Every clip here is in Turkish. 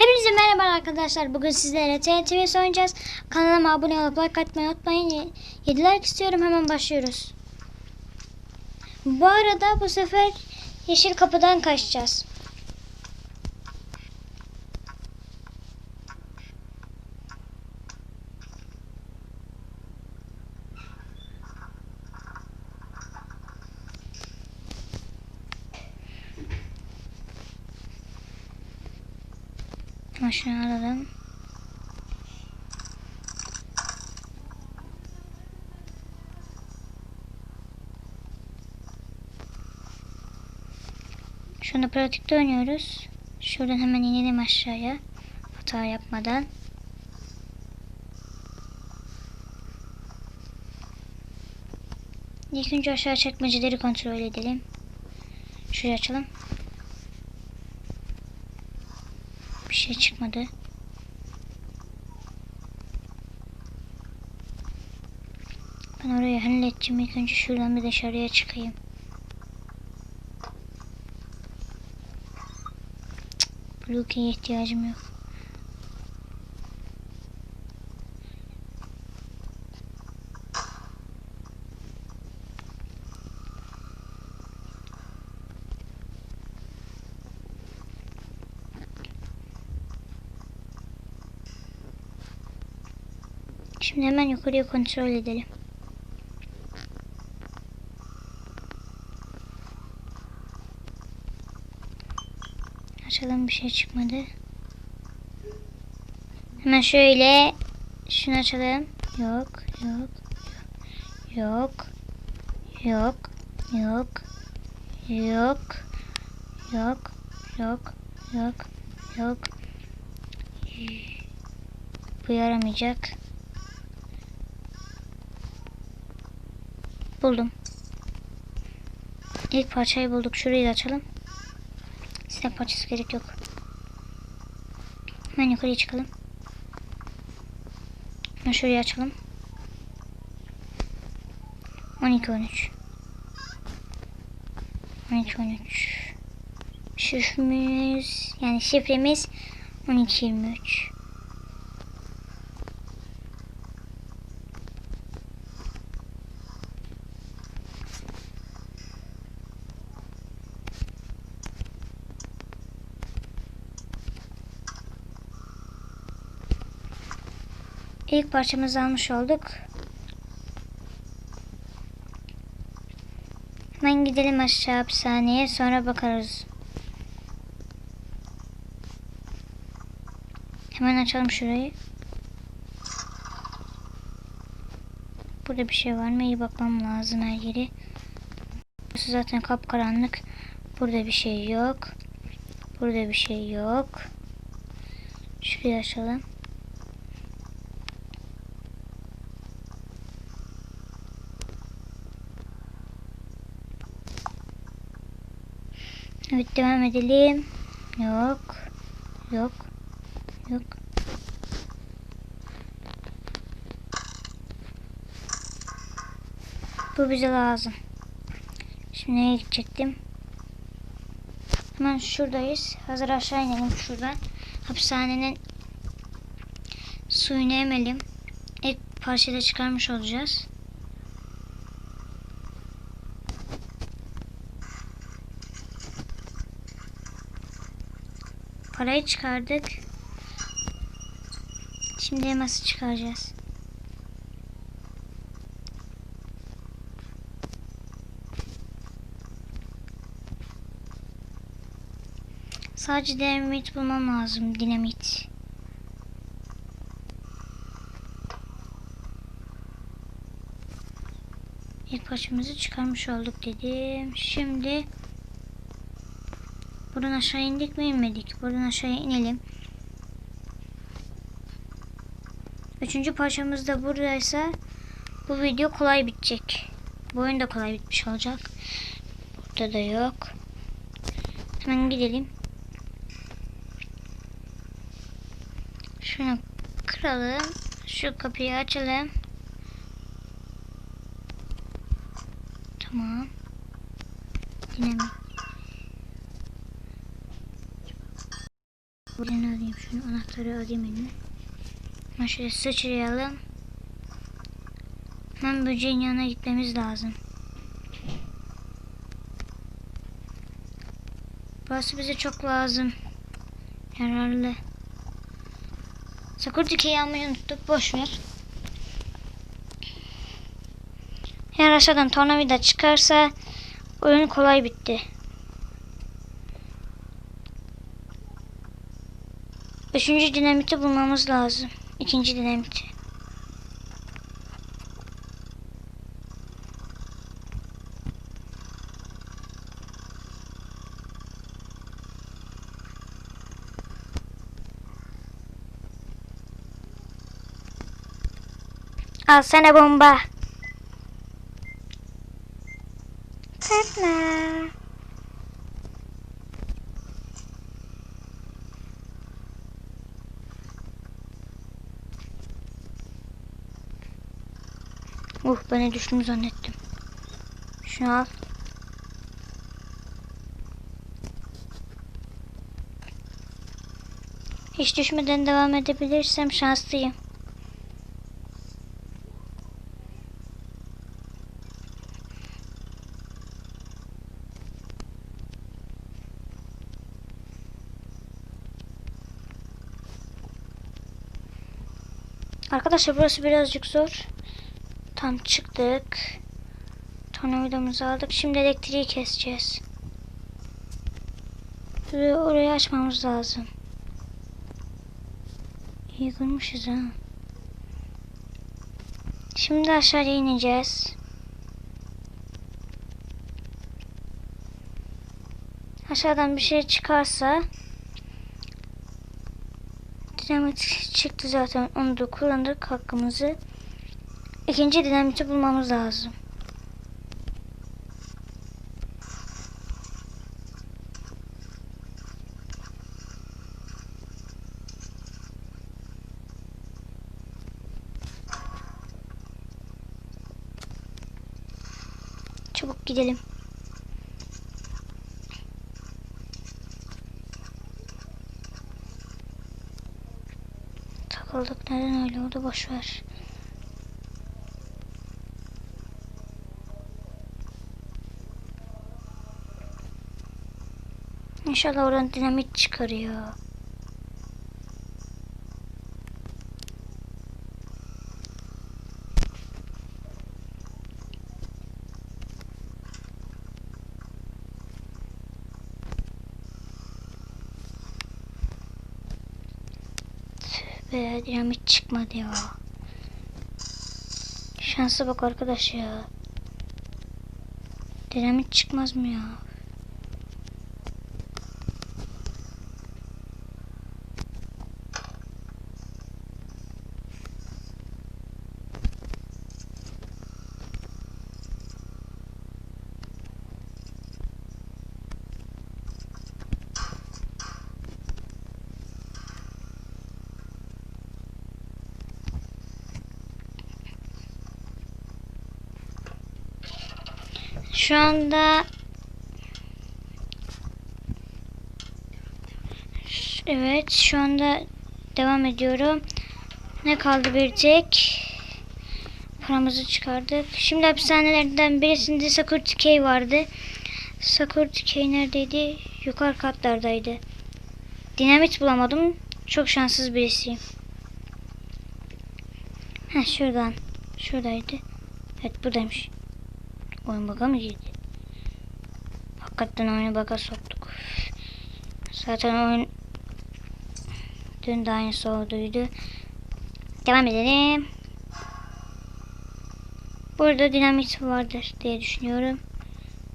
Hepinize merhaba arkadaşlar. Bugün sizlere TNT oynayacağız. Kanalıma abone olup like atmayı unutmayın. 7 like istiyorum. Hemen başlıyoruz. Bu arada bu sefer yeşil kapıdan kaçacağız. Şunu alalım. Şu anda pratikte oynuyoruz. Şuradan hemen inelim aşağıya. Hata yapmadan. İlk önce aşağı çekmeceleri kontrol edelim. Şurayı açalım. Bir şey çıkmadı. Ben orayı halledeceğim. İlk önce şuradan bir dışarıya çıkayım. Cık, Blue key'e ihtiyacım yok. Şimdi hemen yukarıya kontrol edelim. Açalım bir şey çıkmadı. Hemen şöyle şunu açalım. Yok, yok, yok, yok, yok, yok, yok, yok, yok, yok. Bu yaramayacak. Buldum. İlk parçayı bulduk. Şurayı da açalım. Sinek parçası gerek yok. Hemen yukarıya çıkalım. Hemen şurayı açalım. 12 13. 12 13. Şifremiz yani şifremiz 12 23. İlk parçamızı almış olduk. Hemen gidelim aşağı hapishaneye sonra bakarız. Hemen açalım şurayı. Burada bir şey var mı? İyi bakmam lazım her yeri. Burası zaten kapkaranlık. Burada bir şey yok. Burada bir şey yok. Şurayı açalım. Evet devam edelim. Yok. Yok. Yok. Bu bize lazım. Şimdi neye gidecektim? Hemen şuradayız. Hazır aşağı inelim şuradan. Hapishanenin suyunu emelim. İlk parçada çıkarmış olacağız. Parayı çıkardık. Şimdi elması çıkaracağız. Sadece dinamit bulmam lazım. Dinamit. İlk parçamızı çıkarmış olduk dedim. Şimdi Buradan aşağı indik mi inmedik. Buradan aşağıya inelim. Üçüncü parçamız da buradaysa bu video kolay bitecek. Bu oyun da kolay bitmiş olacak. Burada da yok. Hemen gidelim. Şunu kıralım. Şu kapıyı açalım. Tamam. Dinamik. Buradan alayım. şunu anahtarı alayım eline. Hemen şöyle sıçrayalım. Hemen böceğin yanına gitmemiz lazım. Burası bize çok lazım. Yararlı. Sakura dikeyi almayı unuttuk. Boş ver. Eğer aşağıdan tornavida çıkarsa oyun kolay bitti. Üçüncü dinamiti bulmamız lazım. İkinci dinamiti. Al sana bomba. Tatla. Uh bana düştüm zannettim. Şunu al. Hiç düşmeden devam edebilirsem şanslıyım. Arkadaşlar burası birazcık zor. Tam çıktık. Tornavidamızı aldık. Şimdi elektriği keseceğiz. Ve orayı açmamız lazım. İyi kırmışız ha. Şimdi aşağıya ineceğiz. Aşağıdan bir şey çıkarsa dinamit çıktı zaten. Onu da kullandık hakkımızı. İkinci dinamiti bulmamız lazım. Çabuk gidelim. Takıldık neden öyle oldu boş ver. İnşallah oradan dinamit çıkarıyor. Be dinamit çıkmadı ya. Şansa bak arkadaş ya. Dinamit çıkmaz mı ya? Şu anda Evet şu anda devam ediyorum. Ne kaldı bir tek? Paramızı çıkardık. Şimdi hapishanelerden birisinde Security Key vardı. Security Key neredeydi? Yukarı katlardaydı. Dinamit bulamadım. Çok şanssız birisiyim. Heh şuradan. Şuradaydı. Evet buradaymış. Oyun baka mı girdi? Hakikaten oyunu baka soktuk. Zaten oyun dün de aynısı olduydu. Devam edelim. Burada dinamit vardır diye düşünüyorum.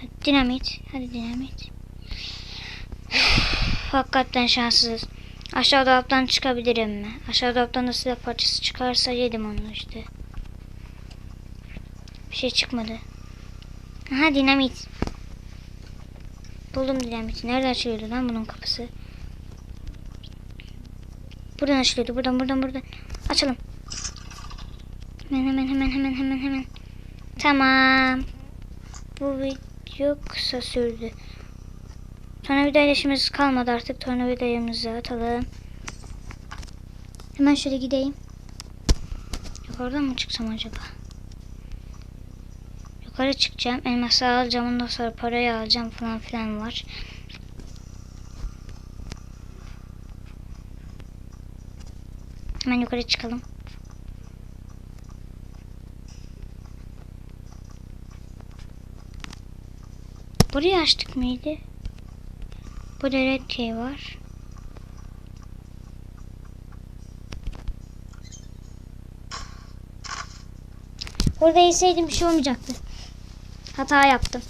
Hadi dinamit. Hadi dinamit. Hakikaten şanssız. Aşağı dolaptan çıkabilirim mi? Aşağı dolaptan da silah parçası çıkarsa yedim onu işte. Bir şey çıkmadı. Aha dinamit. Buldum dinamiti. Nerede açılıyordu lan bunun kapısı? Buradan açılıyordu. Buradan buradan buradan. Açalım. Hemen hemen hemen hemen hemen hemen. Tamam. Bu video kısa sürdü. Tornavida işimiz kalmadı artık. Tornavidayımızı atalım. Hemen şöyle gideyim. Yukarıdan mı çıksam acaba? Yukarı çıkacağım. Elması alacağım. Ondan sonra parayı alacağım falan filan var. Hemen yukarı çıkalım. Burayı açtık mıydı? Burada red key var. Orada yeseydim bir şey olmayacaktı. Hata yaptım.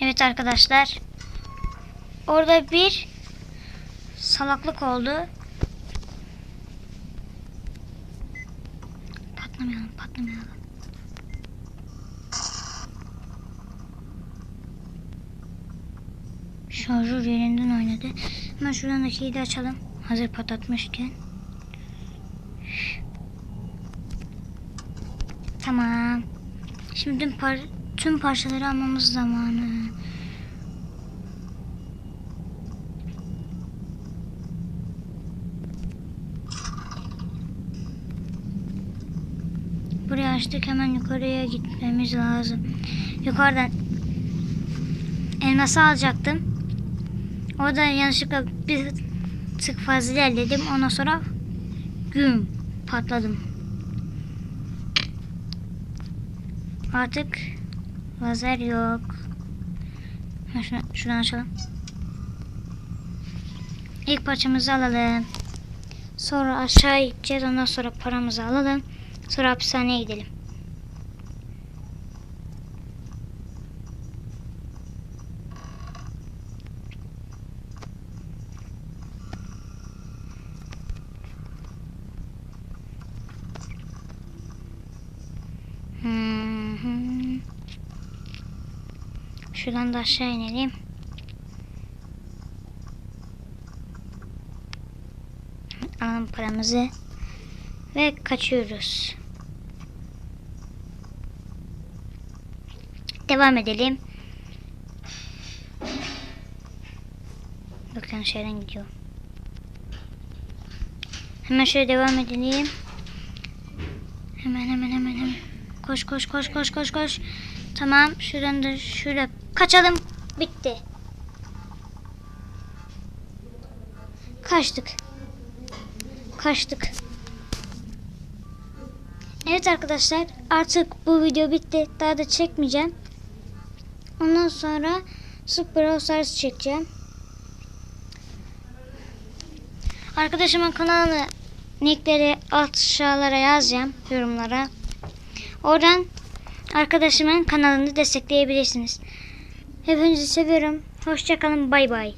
Evet arkadaşlar. Orada bir salaklık oldu. Patlamayalım, patlamayalım. Şarjör yerinden oynadı. Hemen şuradan da kilidi açalım. Hazır patlatmışken. Tamam. Şimdi par tüm parçaları almamız zamanı. Burayı açtık hemen yukarıya gitmemiz lazım. Yukarıdan elması alacaktım. Orada yanlışlıkla bir tık fazla ilerledim. Ondan sonra güm patladım. Artık lazer yok. Ha, Şunu, şuradan açalım. İlk parçamızı alalım. Sonra aşağı gideceğiz. Ondan sonra paramızı alalım. Sonra hapishaneye gidelim. Şuradan da aşağı inelim. Alalım paramızı. Ve kaçıyoruz. Devam edelim. Yanlış yerden gidiyor. Hemen şöyle devam edelim. Hemen hemen hemen hemen. Koş koş koş koş koş koş. Tamam şuradan da şöyle kaçalım. Bitti. Kaçtık. Kaçtık. Evet arkadaşlar artık bu video bitti. Daha da çekmeyeceğim. Ondan sonra Super Stars çekeceğim. Arkadaşımın kanalını linkleri aşağılara yazacağım yorumlara. Oradan arkadaşımın kanalını destekleyebilirsiniz. Hepinizi seviyorum. Hoşçakalın. Bay bay.